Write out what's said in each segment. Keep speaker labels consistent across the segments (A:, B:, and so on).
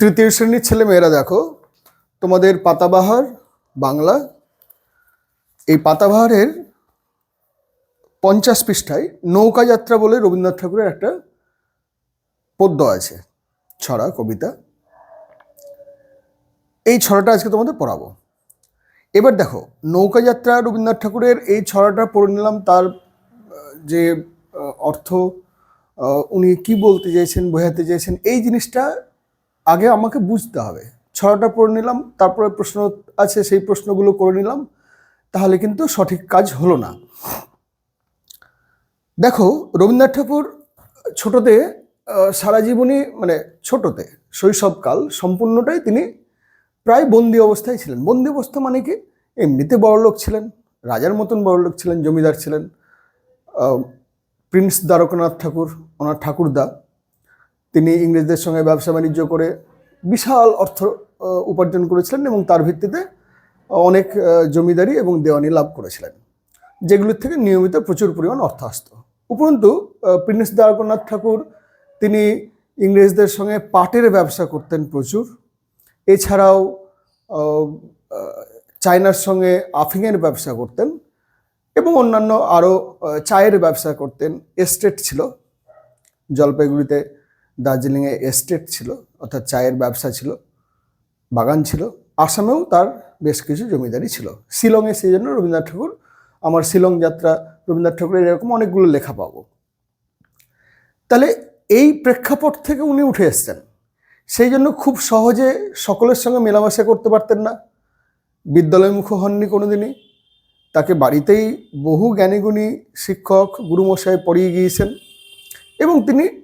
A: তৃতীয় শ্রেণির ছেলে মেয়েরা দেখো, তোমাদের পাতাবাহার, বাংলা, এই পাতাবাহারের পঞ্চাশ পৃষ্ঠায় নৌকা যাত্রা বলে রবীন্দ্রনাথ ঠাকুরের একটা পদ্য আছে, ছড়া, কবিতা। এই ছড়াটা আজকে তোমাদের পড়াবো। এবার দেখো, নৌকা যাত্রা রবীন্দ্রনাথ ঠাকুরের এই ছড়াটা পড়ে নিলাম, তার যে অর্থ উনি কি বলতে চাইছেন, বোঝাতে চেয়েছেন এই জিনিসটা আগে আমাকে বুঝতে হবে। ছড়াটা পড়ে নিলাম, তারপরে প্রশ্ন আছে, সেই প্রশ্নগুলো করে নিলাম, তাহলে কিন্তু সঠিক কাজ হলো না। দেখো, রবীন্দ্রনাথ ঠাকুর ছোটতে সারা জীবনই মানে ছোটতে, শৈশবকাল সম্পূর্ণটাই তিনি প্রায় বন্দি অবস্থায় ছিলেন। বন্দি অবস্থা মানে কি? এমনিতে বড়লোক ছিলেন, রাজার মতন বড়লোক ছিলেন, জমিদার ছিলেন। প্রিন্স দ্বারকানাথ ঠাকুর, ওনার ঠাকুরদা তিনি ইংরেজদের সঙ্গে ব্যবসা বাণিজ্য করে বিশাল অর্থ উপার্জন করেছিলেন এবং তার ভিত্তিতে অনেক জমিদারি এবং দেওয়ানি লাভ করেছিলেন, যেগুলির থেকে নিয়মিত প্রচুর পরিমাণ অর্থ আসতো। উপরন্তু প্রিন্স দ্বারকানাথ ঠাকুর তিনি ইংরেজদের সঙ্গে পাটের ব্যবসা করতেন প্রচুর। এছাড়াও চায়নার সঙ্গে আফিংয়ের ব্যবসা করতেন এবং অন্যান্য আরও চায়ের ব্যবসা করতেন। এস্টেট ছিল জলপাইগুড়িতে। দার্জিলিংয়ে এস্টেট ছিল, অর্থাৎ চায়ের ব্যবসা ছিল, বাগান ছিল, আসামেও তার বেশ কিছু জমিদারি ছিল। শিলংয়ে সেই জন্য রবীন্দ্রনাথ ঠাকুর, আমার শিলং যাত্রা, রবীন্দ্রনাথ ঠাকুরের এরকম অনেকগুলো লেখা পাবো। তাহলে এই প্রেক্ষাপট থেকে উনি উঠে এসছেন। সেই জন্য খুব সহজে সকলের সঙ্গে মেলামেশা করতে পারতেন না। বিদ্যালয়মুখ হননি কোনোদিনই। তাকে বাড়িতেই বহু জ্ঞানীগুণী শিক্ষক, গুরুমশাই পড়িয়ে গিয়েছেন এবং তিনি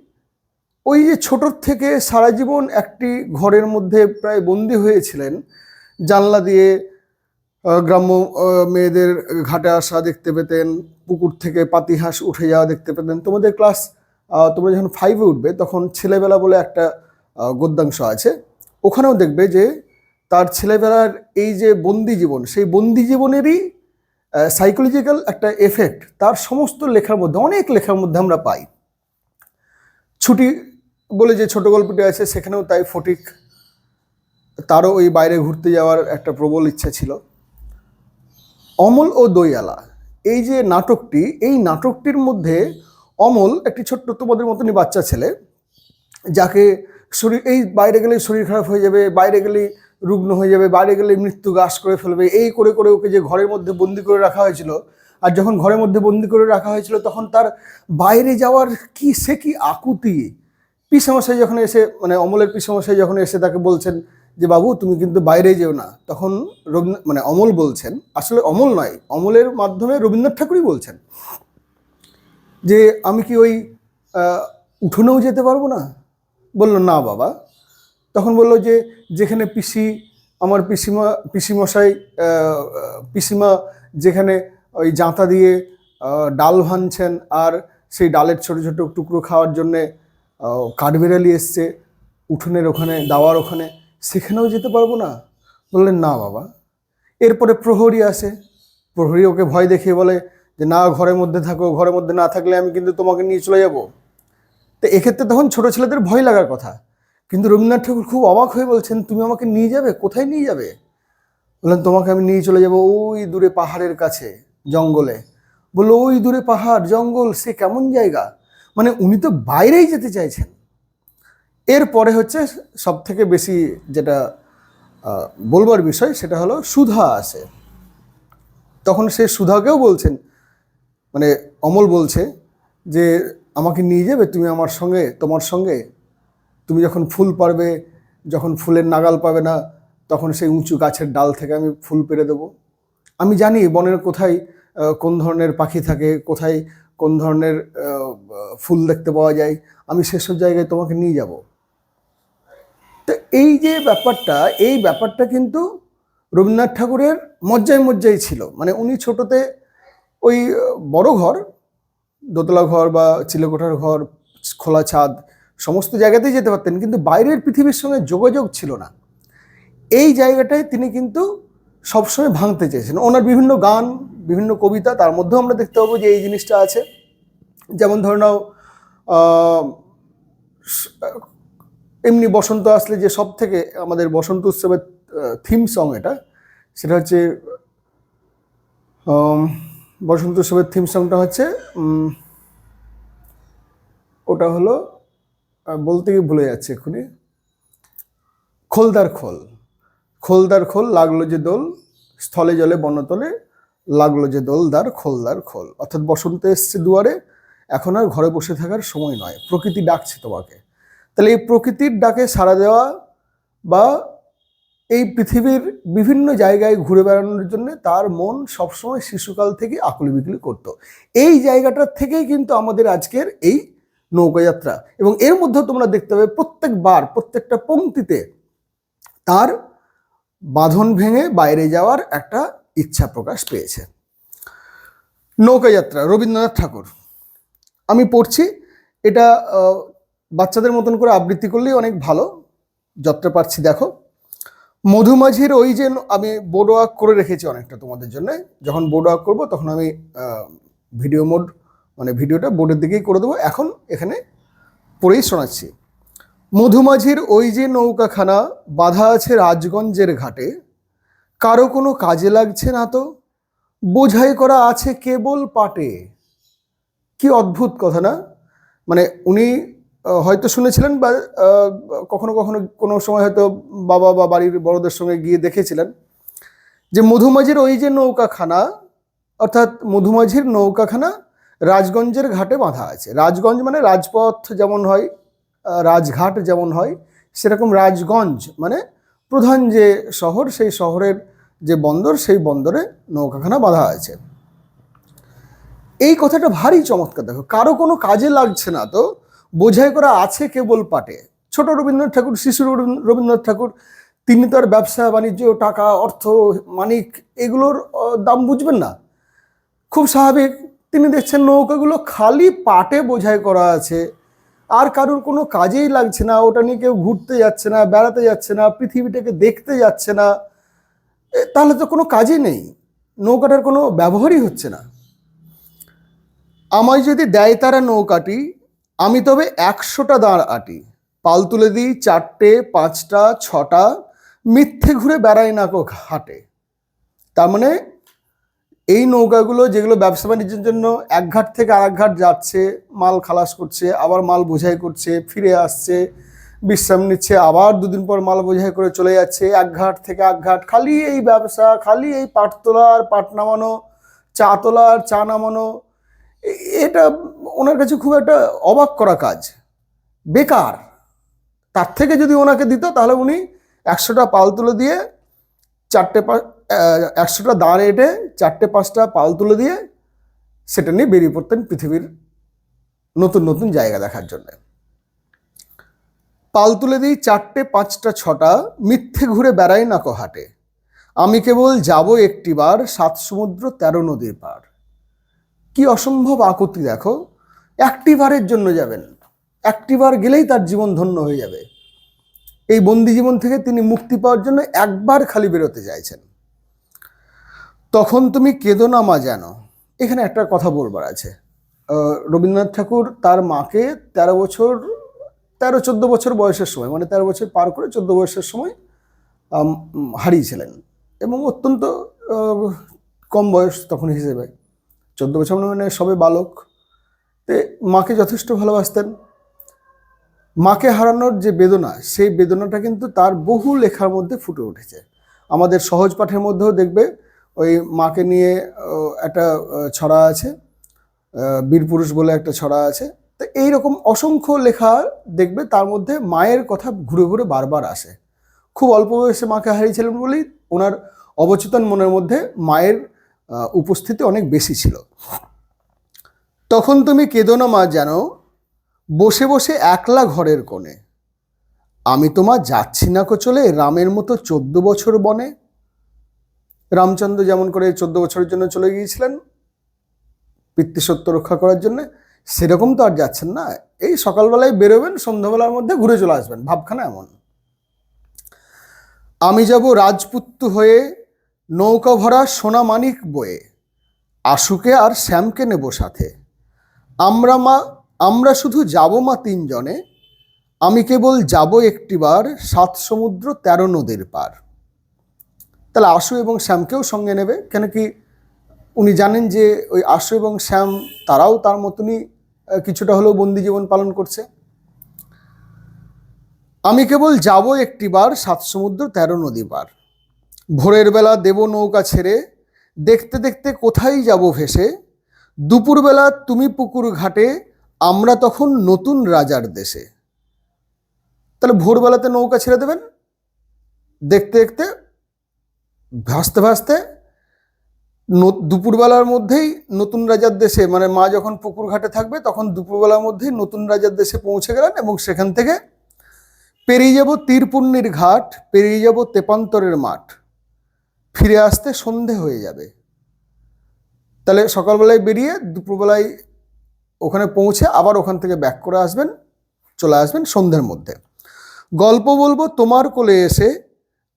A: ওই যে ছোটোর থেকে সারা জীবন একটি ঘরের মধ্যে প্রায় বন্দি হয়েছিলেন, জানলা দিয়ে গ্রাম্য মেয়েদের ঘাটে আসা দেখতে পেতেন, পুকুর থেকে পাতিহাঁস উঠে যাওয়া দেখতে পেতেন। তোমাদের ক্লাস তোমরা যখন ফাইভে উঠবে তখন ছেলেবেলা বলে একটা গদ্যাংশ আছে। ওখানেও দেখবে যে তার ছেলেবেলার এই যে বন্দি জীবন, সেই বন্দি জীবনেরই সাইকোলজিক্যাল একটা এফেক্ট তার সমস্ত লেখার মধ্যে, অনেক লেখার মধ্যে আমরা পাই। ছুটি বলে যে ছোট গল্পটি আছে, সেখানেও তাই ফটিক তারও ওই বাইরে ঘুরতে যাওয়ার একটা প্রবল ইচ্ছা ছিল। অমল ও দইয়ালা, এই যে নাটকটি, এই নাটকটির মধ্যে অমল একটি ছোট্ট তোমাদের মতনই বাচ্চা ছেলে, যাকে শরীর, এই বাইরে গেলেই শরীর খারাপ হয়ে যাবে, বাইরে গেলেই রুগ্ন হয়ে যাবে, বাইরে গেলে মৃত্যু গাছ করে ফেলবে, এই করে করে ওকে যে ঘরের মধ্যে বন্দি করে রাখা হয়েছিল, আর যখন ঘরের মধ্যে বন্দি করে রাখা হয়েছিল, তখন তার বাইরে যাওয়ার কি, সে কি আকুতি? পিসামশাই যখন এসে মানে অমলের পিসামশাই যখন এসে তাকে বলছেন যে, বাবু, তুমি কিন্তু বাইরে যেও না। তখন রবীন্দ্র মানে অমল বলছেন, আসলে অমল নয়, অমলের মাধ্যমে রবীন্দ্রনাথ ঠাকুরই বলছেন যে, আমি কি ওই উঠোনেও যেতে পারব না? বলল, না বাবা। তখন বলল যে, যেখানে পিসি, আমার পিসিমা, পিসিমশাই পিসিমা যেখানে ওই জাঁতা দিয়ে ডাল ভাঙছেন আর সেই ডালের ছোট ছোট টুকরো খাওয়ার জন্যে কাঠবেড়ালি এসছে উঠোনের ওখানে, দাওয়ার ওখানে, সেখানেও যেতে পারব না? বললেন, না বাবা। এরপরে প্রহরী আসে। প্রহরী ওকে ভয় দেখিয়ে বলে যে, না, ঘরের মধ্যে থাকো, ঘরের মধ্যে না থাকলে আমি কিন্তু তোমাকে নিয়ে চলে যাব। তো এক্ষেত্রে তখন ছোট ছেলেদের ভয় লাগার কথা। কিন্তু রবীন্দ্রনাথ ঠাকুর খুব অবাক হয়ে বলছেন, তুমি আমাকে নিয়ে যাবে? কোথায় নিয়ে যাবে? বললেন, তোমাকে আমি নিয়ে চলে যাব ওই দূরে পাহাড়ের কাছে, জঙ্গলে। বলল, ওই দূরে পাহাড়, জঙ্গল, সে কেমন জায়গা? মানে উনি তো বাইরেই যেতে চাইছেন। এরপরে হচ্ছে সব থেকে বেশি যেটা বলবার বিষয় সেটা হলো সুধা আসে। তখন সে সুধাকেও বলছেন মানে অমল বলছে যে, আমাকে নিয়ে যাবে তুমি আমার সঙ্গে, তোমার সঙ্গে? তুমি যখন ফুল পারবে, যখন ফুলের নাগাল পাবে না, তখন সেই উঁচু গাছের ডাল থেকে আমি ফুল পেরে দেবো। আমি জানি বনের কোথায় কোন ধরনের পাখি থাকে, কোথায় কোন ধরনের ফুল দেখতে পাওয়া যায়, আমি সেসব জায়গায় তোমাকে নিয়ে যাব। তো এই যে ব্যাপারটা, এই ব্যাপারটা কিন্তু রবীন্দ্রনাথ ঠাকুরের মজ্জায় মজ্জায় ছিল। মানে উনি ছোটতে ওই বড় ঘর, দোতলা ঘর বা চিলেকোঠার ঘর, খোলা ছাদ, সমস্ত জায়গাতেই যেতে পারতেন, কিন্তু বাইরের পৃথিবীর সঙ্গে যোগাযোগ ছিল না। এই জায়গাটায় তিনি কিন্তু সবসময় ভাঙতে চেয়েছেন। ওনার বিভিন্ন গান বিভিন্ন কবিতা, তার মধ্যেও আমরা দেখতে পাবো যে এই জিনিসটা আছে। যেমন ধরে নাও এমনি বসন্ত আসলে যে সব থেকে আমাদের বসন্ত উৎসবের থিম সং এটা, সেটা হচ্ছে বসন্ত উৎসবের থিম সংটা হচ্ছে ওটা হলো বলতে গিয়ে ভুলে যাচ্ছে এক্ষুনি। খোলদার খোল। খোলদার খোল লাগল যে দোল, স্থলে জলে বনতলে লাগল যে দোলদার, খোলদার, খোল। অর্থাৎ বসন্ত এসছে দুয়ারে, এখন আর ঘরে বসে থাকার সময় নয়। প্রকৃতি ডাকছে তোমাকে। তাহলে এই প্রকৃতির ডাকে সাড়া দেওয়া বা এই পৃথিবীর বিভিন্ন জায়গায় ঘুরে বেড়ানোর জন্য তার মন সবসময় শিশুকাল থেকে আকুলি বিকুলি করতো। এই জায়গাটার থেকেই কিন্তু আমাদের আজকের এই নৌকাযাত্রা। এবং এর মধ্যে তোমরা দেখতে পাবে প্রত্যেকবার, প্রত্যেকটা পংক্তিতে তার বাঁধন ভেঙে বাইরে যাওয়ার একটা ইচ্ছা প্রকাশ পেয়েছে। নৌকাযাত্রা, রবীন্দ্রনাথ ঠাকুর। আমি পড়ছি, এটা বাচ্চাদের মতন করে আবৃত্তি করলেই অনেক ভালো, যতটা পারছি দেখো। মধুমাঝির ওই যে আমি বোর্ড ওয়াক করে রেখেছি অনেকটা তোমাদের জন্য। যখন বোর্ড ওয়াক করব তখন আমি ভিডিও মোড মানে ভিডিওটা বোর্ডের দিকেই করে দেবো। এখন এখানে পড়েই শোনাচ্ছি। মধুমাঝির ওই যে নৌকাখানা, বাঁধা আছে রাজগঞ্জের ঘাটে। কারও কোনো কাজে লাগছে না তো? বোঝাই করা আছে কেবল পাটে। কি অদ্ভুত কথা না? মানে উনি হয়তো শুনেছিলেন বা কখনো কখনো কোনো সময় হয়তো বাবা বা বাড়ির বড়দের সঙ্গে গিয়ে দেখেছিলেন যে মধুমাঝির ওই যে নৌকাখানা, অর্থাৎ মধুমাঝির নৌকাখানা রাজগঞ্জের ঘাটে বাঁধা আছে। রাজগঞ্জ মানে রাজপথ যেমন হয় রাজঘাট যেমন হয়, সেরকম রাজগঞ্জ মানে প্রধান যে শহর, সেই শহরের যে বন্দর, সেই বন্দরে নৌকাখানা বাঁধা আছে। এই কথাটা ভারী চমৎকার, দেখো। কারও কোনো কাজে লাগছে না তো। বোঝাই করা আছে কেবল পাটে। ছোট রবীন্দ্রনাথ ঠাকুর, শিশু রবীন্দ্রনাথ ঠাকুর, তিনি তো আর ব্যবসা, বাণিজ্য, টাকা, অর্থ, মানিক এগুলোর দাম বুঝবেন না। খুব স্বাভাবিক, তিনি দেখছেন নৌকাগুলো খালি পাটে বোঝাই করা আছে। আর কারোর কোনো কাজেই লাগছে না, ওটা নিয়ে কেউ ঘুরতে যাচ্ছে না, বেড়াতে যাচ্ছে না, পৃথিবীটাকে দেখতে যাচ্ছে না তাহলে তো কোনো কাজই নেই, নৌকাটার কোনো ব্যবহারই হচ্ছে না। আমায় যদি দেয় তারা নৌকাটি, আমি তবে একশোটা দাঁড় আটি, পাল তুলে দিই চারটে, পাঁচটা, ছটা, মিথ্যে ঘুরে বেড়াই না কো হাটে তার মানে এই নৌকাগুলো যেগুলো ব্যবসা বাণিজ্যের জন্য এক ঘাট থেকে আরেক ঘাট যাচ্ছে, মাল খালাস করছে, আবার মাল বোঝাই করছে, ফিরে আসছে, বিশ্রাম নিচ্ছে, আবার দুদিন পর মাল বোঝাই করে চলে যাচ্ছে, এক ঘাট থেকে এক ঘাট, খালি এই ব্যবসা, খালি এই পাট তোলা আর পাট নামানো, চা তোলা আর চা নামানো এটা ওনার কাছে খুব একটা অবাক করা কাজ। বেকার। তার থেকে যদি ওনাকে দিত, তাহলে উনি একশোটা পাল তুলে দিয়ে চারটে পা একশোটা দাঁড় এঁটে চারটে পাঁচটা পাল তুলে দিয়ে সেটা নিয়ে বেরিয়ে পড়তেন পৃথিবীর নতুন নতুন জায়গা দেখার জন্য। পাল তুলে দিই চারটে, পাঁচটা, ছটা, মিথ্যে ঘুরে বেড়াই না কো হাটে। আমি কেবল যাব একটিবার সাত সমুদ্র, তেরো নদীর পার। কি অসম্ভব আকুতি দেখো একটিবারের জন্য যাবেন। একটিবার গেলেই তার জীবন ধন্য হয়ে যাবে। এই বন্দি জীবন থেকে তিনি মুক্তি পাওয়ার জন্য একবার খালি বেরোতে চাইছেন। তখন তুমি কেঁদো না মা যেন? এখানে একটা কথা বলবার আছে। রবীন্দ্রনাথ ঠাকুর তার মাকে তেরো বছর, তেরো, চোদ্দ বছর বয়সের সময় মানে তেরো বছর পার করে চোদ্দ বয়সের সময় হারিয়েছিলেন। এবং অত্যন্ত কম বয়স তখন হিসেবে। চোদ্দ বছর মানে সবে বালক। তে মাকে যথেষ্ট ভালোবাসতেন। মাকে হারানোর যে বেদনা, সেই বেদনাটা কিন্তু তার বহু লেখার মধ্যে ফুটে উঠেছে। আমাদের সহজ পাঠের মধ্যেও দেখবে ওই মাকে নিয়ে একটা ছড়া আছে বীরপুরুষ বলে একটা ছড়া আছে। তো এইরকম অসংখ্য লেখা দেখবে, তার মধ্যে মায়ের কথা ঘুরে ঘুরে বারবার আসে। খুব অল্প বয়সে মাকে হারিয়েছিলেন বলেই ওনার অবচেতন মনের মধ্যে মায়ের উপস্থিতি অনেক বেশি ছিল। তখন তুমি কেঁদো না মা জানো বসে বসে একলা ঘরের কোণে। আমি তোমার যাচ্ছি না কো চলে রামের মতো চোদ্দ বছর বনে। রামচন্দ্র যেমন করে চোদ্দ বছরের জন্য চলে গিয়েছিলেন পিতৃসত্য রক্ষা করার জন্য, সেরকম তো আর যাচ্ছেন না। এই সকালবেলায় বেরোবেন, সন্ধ্যাবেলার মধ্যে ঘুরে চলে আসবেন, ভাবখানা এমন। আমি যাব রাজপুত্র হয়ে নৌকা ভরা সোনা মানিক বয়ে, আশুকে আর শ্যামকে নেব সাথে। আমরা মা, আমরা শুধু যাব মা তিনজনে, আমি কেবল যাব একটিবার সাত সমুদ্র তেরো নদীর পার। তাহলে আশু এবং শ্যামকেও সঙ্গে নেবে। কেন কি উনি জানেন যে ওই আশু এবং শ্যাম তারাও তার মতনই কিছুটা হলেও বন্দি জীবন পালন করছে। আমি কেবল যাব একটিবার সাত সমুদ্র, তেরো নদী পার। ভোরের বেলা দেব নৌকা ছেড়ে, দেখতে দেখতে কোথায় যাব ভেসে? দুপুরবেলা তুমি পুকুর ঘাটে, আমরা তখন নতুন রাজার দেশে। তাহলে ভোরবেলাতে নৌকা ছেড়ে দেবেন? দেখতে দেখতে ভাসতে ভাসতে দুপুরবেলার মধ্যেই নতুন রাজার দেশে মানে মা যখন পুকুর ঘাটে থাকবে, তখন দুপুরবেলার মধ্যেই নতুন রাজার দেশে পৌঁছে গেলেন এবং সেখান থেকে পেরিয়ে যাব তীরপুণ্যির ঘাট, পেরিয়ে যাব তেপান্তরের মাঠ। ফিরে আসতে সন্ধে হয়ে যাবে। তাহলে সকালবেলায় বেরিয়ে দুপুরবেলায় ওখানে পৌঁছে আবার ওখান থেকে ব্যাক করে আসবেন, চলে আসবেন সন্ধ্যের মধ্যে। গল্প বলব তোমার কোলে এসে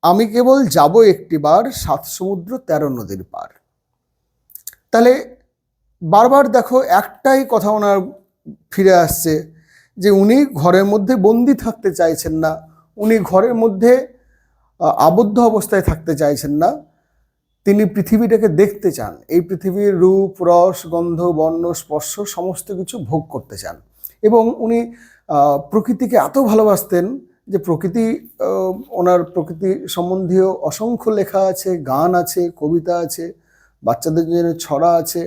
A: আমি কেবল যাব একটিবার সাত সমুদ্র তেরো নদীর পার। তাহলে বারবার দেখো একটাই কথা ওনার ফিরে আসছে যে উনি ঘরের মধ্যে বন্দি থাকতে চাইছেন না, উনি ঘরের মধ্যে আবদ্ধ অবস্থায় থাকতে চাইছেন না, তিনি পৃথিবীটাকে দেখতে চান, এই পৃথিবীর রূপ, রস, গন্ধ, বর্ণ, স্পর্শ সমস্ত কিছু ভোগ করতে চান। এবং উনি প্রকৃতিকে এত ভালোবাসতেন যে প্রকৃতি ওনার প্রকৃতি সম্বন্ধীয় অসংখ্য লেখা আছে গান আছে কবিতা আছে বাচ্চাদের জন্য ছড়া আছে।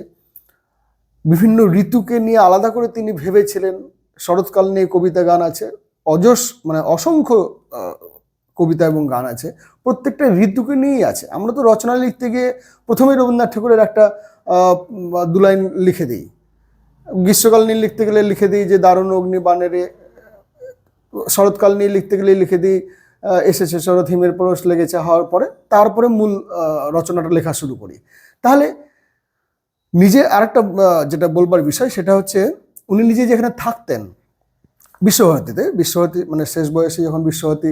A: বিভিন্ন ঋতুকে নিয়ে আলাদা করে তিনি ভেবেছিলেন। শরৎকাল নিয়ে কবিতা গান আছে অজস মানে অসংখ্য কবিতা এবং গান আছে। প্রত্যেকটা ঋতুকে নিয়েই আছে। আমরা তো রচনা লিখতে গিয়ে প্রথমেই রবীন্দ্রনাথ ঠাকুরের একটা আহ, উম, দু লাইন লিখে দিই। গ্রীষ্মকাল নিয়ে লিখতে গেলে লিখে দিই যে দারুণ অগ্নি বানেরে শরৎকাল নিয়ে লিখতে গেলে লিখে দিই এসেছে শরৎ, হিমের পরশ লেগেছে হওয়ার পরে, তারপরে মূল রচনাটা লেখা শুরু করি। তাহলে নিজে আরেকটা যেটা বলবার বিষয়, সেটা হচ্ছে উনি নিজে যেখানে থাকতেন, বিশ্বভারতীতে, বিশ্বভারতী মানে শেষ বয়সে যখন বিশ্বভারতী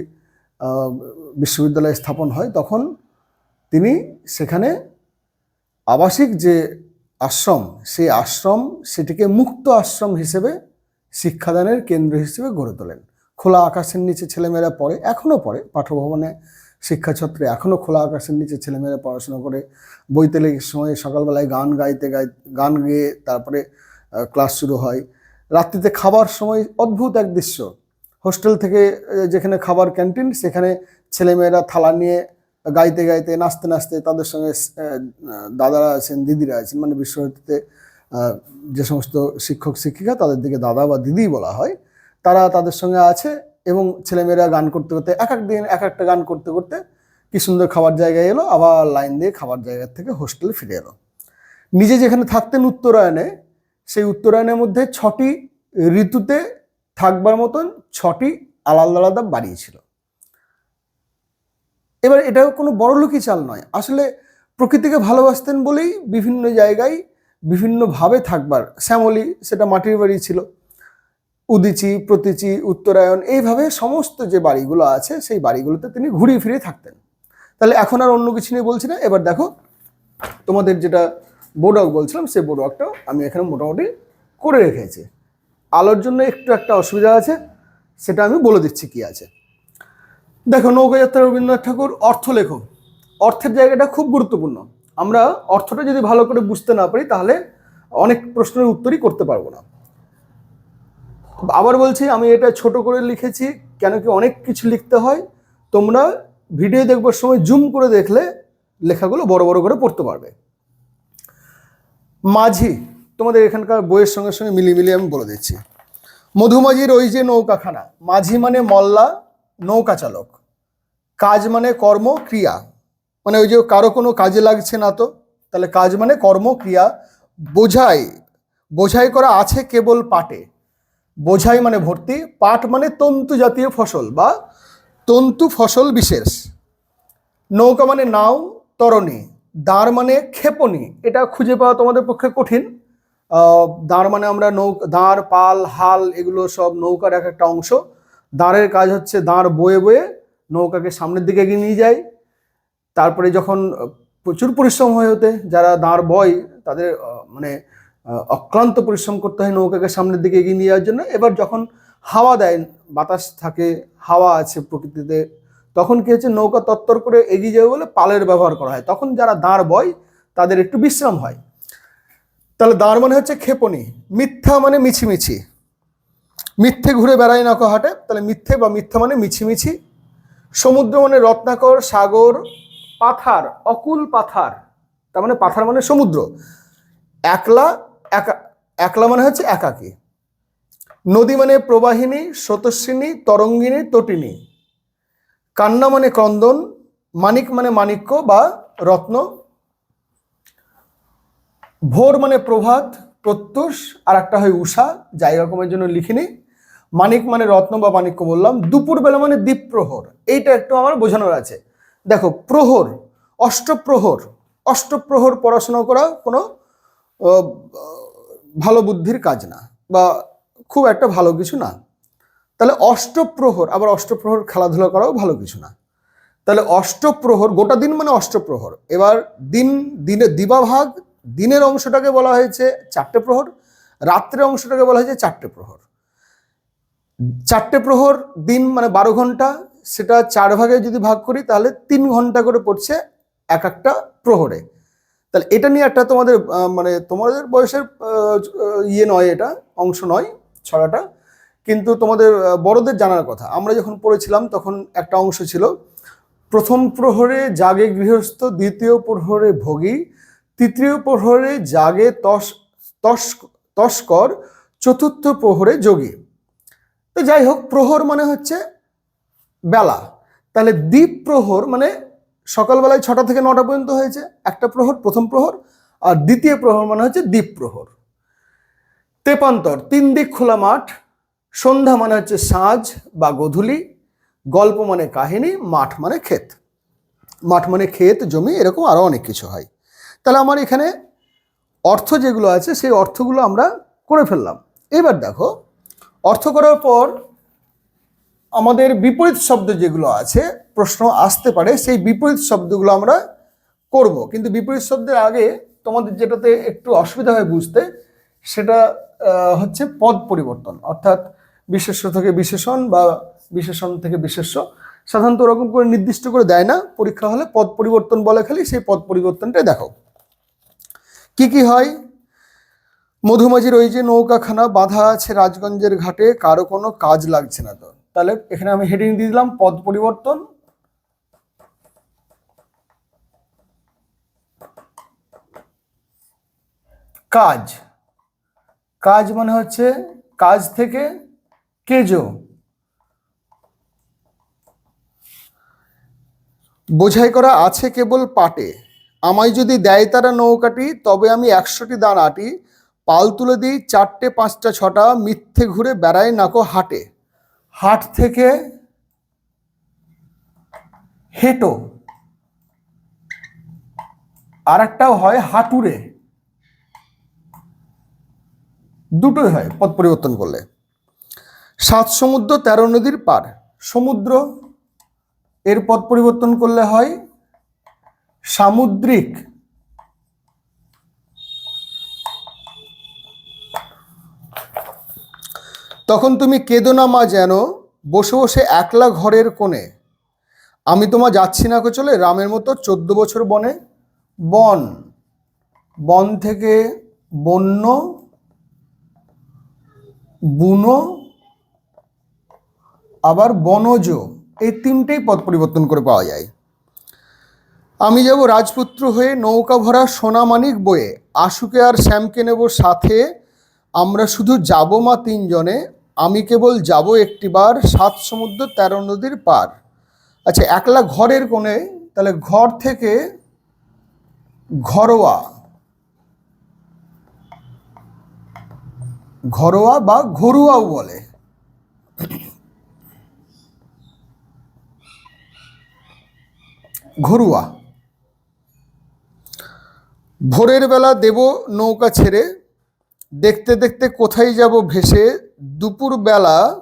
A: বিশ্ববিদ্যালয় স্থাপন হয়, তখন তিনি সেখানে আবাসিক যে আশ্রম, সেই আশ্রম সেটিকে মুক্ত আশ্রম হিসেবে শিক্ষাদানের কেন্দ্র হিসেবে গড়ে তোলেন। খোলা আকাশের নিচে ছেলেমেয়েরা পড়ে এখনও পড়ে। পাঠভবনে শিক্ষাছত্রে এখনও খোলা আকাশের নিচে ছেলেমেয়েরা পড়াশোনা করে। বৈতালিক সময় সকালবেলায় গান গাইতে গাই, গান গেয়ে তারপরে ক্লাস শুরু হয়। রাত্রিতে খাবার সময় অদ্ভুত এক দৃশ্য। হোস্টেল থেকে যেখানে খাবার ক্যান্টিন, সেখানে ছেলেমেয়েরা থালা নিয়ে গাইতে গাইতে, নাচতে নাচতে তাদের সঙ্গে দাদারা আছেন, দিদিরা আছেন। মানে বিশ্বভারতীতে যে সমস্ত শিক্ষক, শিক্ষিকা, তাদের দিকে দাদা বা দিদি বলা হয়। তারা তাদের সঙ্গে আছে এবং ছেলেমেয়েরা গান করতে করতে এক এক দিন এক একটা গান করতে করতে কি সুন্দর খাবার জায়গায় এলো, আবার লাইন দিয়ে খাবার জায়গার থেকে হোস্টেলে ফিরে এলো। নিজে যেখানে থাকতেন উত্তরায়ণে, সেই উত্তরায়ণের মধ্যে ছটি ঋতুতে থাকবার মতন ছটি আলাদা আলাদা বাড়ি ছিল। এবার এটাও কোনো বড়লোকই চাল নয়। আসলে প্রকৃতিকে ভালোবাসতেন বলেই বিভিন্ন জায়গায় বিভিন্নভাবে থাকবার শ্যামলী সেটা মাটির বাড়ি ছিল। উদিচি, প্রতিচি, উত্তরায়ণ এইভাবে সমস্ত যে বাড়িগুলো আছে সেই বাড়িগুলোতে তিনি ঘুরিয়ে ফিরে থাকতেন। তাহলে এখন আর অন্য কিছু নিয়ে বলছি না। এবার দেখো, তোমাদের যেটা বোর্ডওয়ার্ক বলছিলাম, সেই বোর্ডওয়ার্কটাও আমি এখানে মোটামুটি করে রেখেছি। আলোর জন্য একটু একটা অসুবিধা আছে, সেটা আমি বলে দিচ্ছি কি আছে। দেখো, নৌকাযাত্রা রবীন্দ্রনাথ ঠাকুর, অর্থ লেখক। অর্থের জায়গাটা খুব গুরুত্বপূর্ণ। আমরা অর্থটা যদি ভালো করে বুঝতে না পারি, তাহলে অনেক প্রশ্নের উত্তরই করতে পারব না। আবার বলছি, আমি এটা ছোট করে লিখেছি, কেন কি অনেক কিছু লিখতে হয়। তোমরা ভিডিও দেখবার সময় জুম করে দেখলে লেখাগুলো বড় বড় করে পড়তে পারবে। মাঝি, তোমাদের এখানকার বইয়ের সঙ্গে সঙ্গে মিলিয়ে মিলিয়ে আমি বলে দিচ্ছি। মধুমাঝির ওই যে নৌকাখানা, মাঝি মানে মল্লা, নৌকা চালক। কাজ মানে কর্ম, ক্রিয়া। মানে ওই যে কারও কোনো কাজে লাগছে না তো, তাহলে কাজ মানে কর্ম, ক্রিয়া। বোঝাই বোঝাই করা আছে কেবল পাটে। বোঝাই মানে ভর্তি, পাট মানে তন্তু জাতীয় ফসল বা তন্তু ফসল বিশেষ। নৌকা মানে নাও, তরণী। দাঁড় মানে ক্ষেপণী, এটা খুঁজে পাওয়া তোমাদের পক্ষে কঠিন। দাঁড় মানে আমরা নৌকা, দাঁড়, পাল, হাল, এগুলো সব নৌকার এক একটা অংশ। দাঁড়ের কাজ হচ্ছে দাঁড় বয়ে বয়ে নৌকাকে সামনের দিকে এগিয়ে নিয়ে যায়। তারপরে যখন প্রচুর পরিশ্রম হয়ে হতে যারা দাঁড় বয়, তাদের মানে অক্লান্ত পরিশ্রম করতে হয় নৌকাকে সামনের দিকে এগিয়ে নিয়ে যাওয়ার জন্য। এবার যখন হাওয়া দেয়, বাতাস থাকে, হাওয়া আছে প্রকৃতিতে, তখন কি হচ্ছে নৌকা তত্তর করে এগিয়ে যাবে বলে পালের ব্যবহার করা হয়। তখন যারা দাঁড় বয়, তাদের একটু বিশ্রাম হয়। তাহলে দাঁড় মানে হচ্ছে ক্ষেপণী। মিথ্যা মানে মিছিমিছি। মিথ্যে ঘুরে বেড়ায় না হাটে তাহলে মিথ্যে বা মিথ্যা মানে মিছিমিছি। সমুদ্র মানে রত্নাকর, সাগর, পাথার, অকুল পাথার। তার মানে পাথার মানে সমুদ্র। একলা একা, একলা মানে হচ্ছে একাকী। নদী মানে প্রবাহিনী, স্রোতস্বিনী, তরঙ্গিনী, তটিনী। কান্না মানে ক্রন্দন, মানিক মানে মাণিক্য বা রত্ন। ভোর মানে প্রভাত, প্রত্যুষ আর একটা হয় উষা, যাই রকমের জন্য লিখিনি। মানিক মানে রত্ন বা মানিক্য বললাম। দুপুরবেলা মানে দ্বীপ প্রহর এইটা একটু আমার বোঝানোর আছে। দেখো, প্রহর, অষ্টপ্রহর অষ্টপ্রহর পড়াশোনা করা কোনো ভালো বুদ্ধির কাজ না বা খুব একটা ভালো কিছু না। তাহলে অষ্টপ্রহর, আবার অষ্টপ্রহর খেলাধুলা করাও ভালো কিছু না। তাহলে অষ্টপ্রহর, গোটা দিন মানে অষ্টপ্রহর। এবার দিন, দিনে দিবাভাগ দিনের অংশটাকে বলা হয়েছে চারটে প্রহর, রাত্রের অংশটাকে বলা হয়েছে চারটে প্রহর। চারটে প্রহর দিন মানে বারো ঘণ্টা, সেটা চার ভাগে যদি ভাগ করি তাহলে তিন ঘণ্টা করে পড়ছে এক একটা প্রহরে। তাহলে এটা নিয়ে একটা তোমাদের মানে তোমাদের বয়সের ইয়ে নয় এটা, অংশ নয় ছড়াটা। কিন্তু তোমাদের বড়দের জানার কথা। আমরা যখন পড়েছিলাম তখন একটা অংশ ছিল, প্রথম প্রহরে জাগে গৃহস্থ, দ্বিতীয় প্রহরে ভোগী, তৃতীয় প্রহরে জাগে তস তস, তস্কর, চতুর্থ প্রহরে যোগী। তো যাই হোক, প্রহর মানে হচ্ছে বেলা। তাহলে দ্বীপ প্রহর মানে সকালবেলায় ছটা থেকে নটা পর্যন্ত হয়েছে। একটা প্রহর, প্রথম প্রহর, আর দ্বিতীয় প্রহর মানে হচ্ছে দ্বীপ প্রহর। তেপান্তর, তিন দিক খোলা মাঠ, সন্ধ্যা মানে হচ্ছে সাঁঝ বা গধূলি, গল্প মানে কাহিনী, মাঠ মানে ক্ষেত। মাঠ মানে ক্ষেত, জমি, এরকম আরও অনেক কিছু হয়। তাহলে আমার এখানে অর্থ যেগুলো আছে, সেই অর্থগুলো আমরা করে ফেললাম। এবার দেখো, অর্থ করার পর আমাদের বিপরীত শব্দ যেগুলো আছে, প্রশ্ন আসতে পারে, সেই বিপরীত শব্দগুলো আমরা করব। কিন্তু বিপরীত শব্দের আগে তোমাদের যেটাতে একটু অসুবিধা হয় বুঝতে, সেটা হচ্ছে পদ পরিবর্তন। অর্থাৎ বিশেষ্য থেকে বিশেষণ বা বিশেষণ থেকে বিশেষ্য। সাধারণত ওরকম করে নির্দিষ্ট করে দেয় না। পরীক্ষা হলে পদ পরিবর্তন বলে খালি, সেই পদ পরিবর্তনটাই দেখো। কি কি হয়? মধুমাঝির ওই যে নৌকাখানা, বাঁধা আছে রাজগঞ্জের ঘাটে, কারও কোনো কাজ লাগছে না তো। তাহলে এখানে আমি হেডিং দিয়ে দিলাম, পদ পরিবর্তন। কাজ। কাজ মানে হচ্ছে কাজ থেকে কেজো। বোঝাই করা আছে কেবল পাটে। আমায় যদি দেয় তারা নৌকাটি, তবে আমি একশোটি দান আটি পাল তুলে দিই, চারটে, পাঁচটা, ছটা, মিথ্যে ঘুরে বেড়ায় নাকো হাটে। হাট থেকে হেঁটো। আর একটাও হয় হাটুরে। দুটোই হয় পথ পরিবর্তন করলে। সাত সমুদ্র, তেরো নদীর পার। সমুদ্র, এর পথ পরিবর্তন করলে হয় সামুদ্রিক তখন তুমি কেঁদো না, মা, যেন বসে বসে একলা ঘরের কোণে। আমি তোমা যাচ্ছি না চলে রামের মতো চোদ্দ বছর বনে। বন বন থেকে বন্য, বুনো, আবার বনজ, এই তিনটেই পদ পরিবর্তন করে পাওয়া যায়। আমি যাব রাজপুত্র হয়ে নৌকা ভরা সোনামানিক বয়ে। আশুকে আর শ্যামকে নেব সাথে। আমরা শুধু যাব মা তিনজনে আমি কেবল যাব একটিবার সাত সমুদ্র তেরো নদীর পার। আচ্ছা একলা ঘরের কোণে, তাহলে ঘর থেকে ঘরোয়া ঘরোয়া বা ঘরুয়াও বলে। ঘরুয়া। ভোরের বেলা দেব নৌকা ছেড়ে দেখতে দেখতে কোথায় যাব ভেসে দুপুর বেলা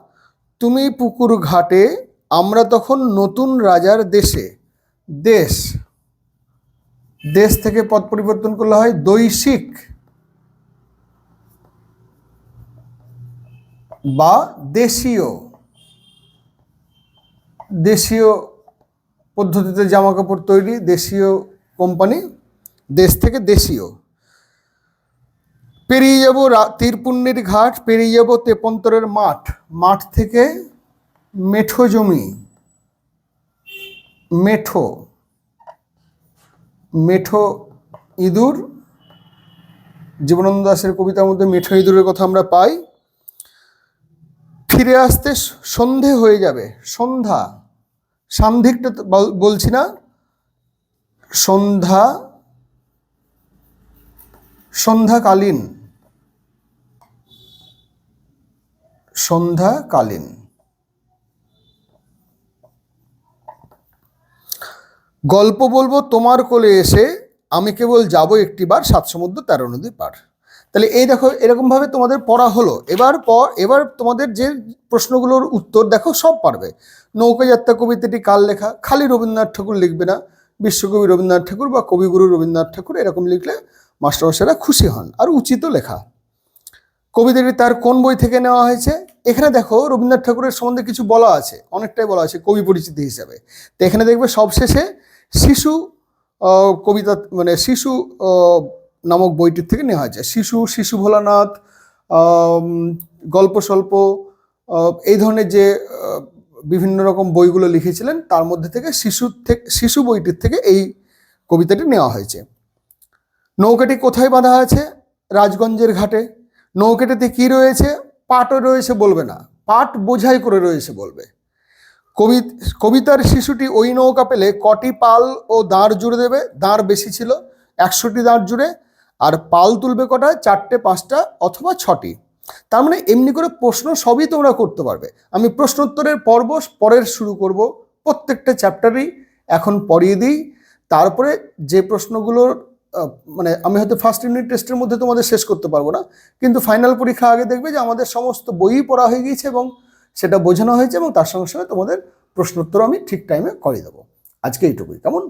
A: তুমি পুকুর ঘাটে, আমরা তখন নতুন রাজার দেশে। দেশ। দেশ থেকে পদ পরিবর্তন করলে হয় দৈশিক। বা দেশীয়। দেশীয় পদ্ধতিতে জামা কাপড় তৈরি, দেশীয় কোম্পানি, দেশ থেকে দেশীয়। পেরিয়ে যাব তীরপুণ্যের ঘাট, পেরিয়ে যাব তেপন্তরের মাঠ। মাঠ থেকে মেঠো জমি। মেঠো। মেঠো ইঁদুর। জীবনানন্দ দাসের কবিতার মধ্যে মেঠো ইঁদুরের কথা আমরা পাই। ফিরে আসতে সন্ধে হয়ে যাবে। সন্ধ্যা। সান্ধিকটা বলছি না। সন্ধ্যা। সন্ধ্যাকালীন। সন্ধ্যাকালীন। গল্প বলব তোমার কোলে এসে আমি কেবল যাব একটিবার সাত সমুদ্র তেরো নদী পার তাহলে এই দেখো, এরকমভাবে তোমাদের পড়া হলো। এবার পর, এবার তোমাদের যে প্রশ্নগুলোর উত্তর দেখো, সব পারবে। নৌকাযাত্রা কবিতাটি কার লেখা? খালি রবীন্দ্রনাথ ঠাকুর লিখবে না। বিশ্বকবি রবীন্দ্রনাথ ঠাকুর বা কবিগুরু রবীন্দ্রনাথ ঠাকুর এরকম লিখলে মাস্টারমশাইরা খুশি হন। আর উচিতও লেখা। কবিতাটি তার কোন বই থেকে নেওয়া হয়েছে? এখানে দেখো রবীন্দ্রনাথ ঠাকুরের সম্বন্ধে কিছু বলা আছে, অনেকটাই বলা আছে কবি পরিচিতি হিসাবে। তো এখানে দেখবে সবশেষে শিশু কবিতা মানে শিশু নামক বইটির থেকে নেওয়া হয়েছে। শিশু শিশু ভোলানাথ গল্প স্বল্প এই ধরনের যে বিভিন্ন রকম বইগুলো লিখেছিলেন, তার মধ্যে থেকে শিশু থেকে, শিশু বইটির থেকে এই কবিতাটি নেওয়া হয়েছে। নৌকাটি কোথায় বাঁধা আছে? রাজগঞ্জের ঘাটে। নৌকাটিতে কি রয়েছে? পাটও রয়েছে বলবে না। পাট বোঝাই করে রয়েছে বলবে। কবি কবিতার শিশুটি ওই নৌকা পেলে কটি পাল ও দাঁড় জুড়ে দেবে? দাঁড় বেশি ছিল একশোটি দাঁড় জুড়ে। আর পাল তুলবে কটা চারটে, পাঁচটা অথবা ছটি। তার মানে এমনি করে প্রশ্ন সবই তোমরা করতে পারবে। আমি প্রশ্নোত্তরের পর্ব পরের শুরু করব। প্রত্যেকটা চ্যাপ্টারই এখন পড়িয়ে দিই। তারপরে যে প্রশ্নগুলোর মানে আমি হয়তো ফার্স্ট ইউনিট টেস্টের মধ্যে তোমাদের শেষ করতে পারব না, কিন্তু ফাইনাল পরীক্ষা আগে দেখবে যে আমাদের সমস্ত বইই পড়া হয়ে গিয়েছে এবং সেটা বোঝানো হয়েছে এবং তার সঙ্গে সঙ্গে তোমাদের প্রশ্নোত্তর আমি ঠিক টাইমে করে দেবো। আজকে এইটুকুই। কেমন?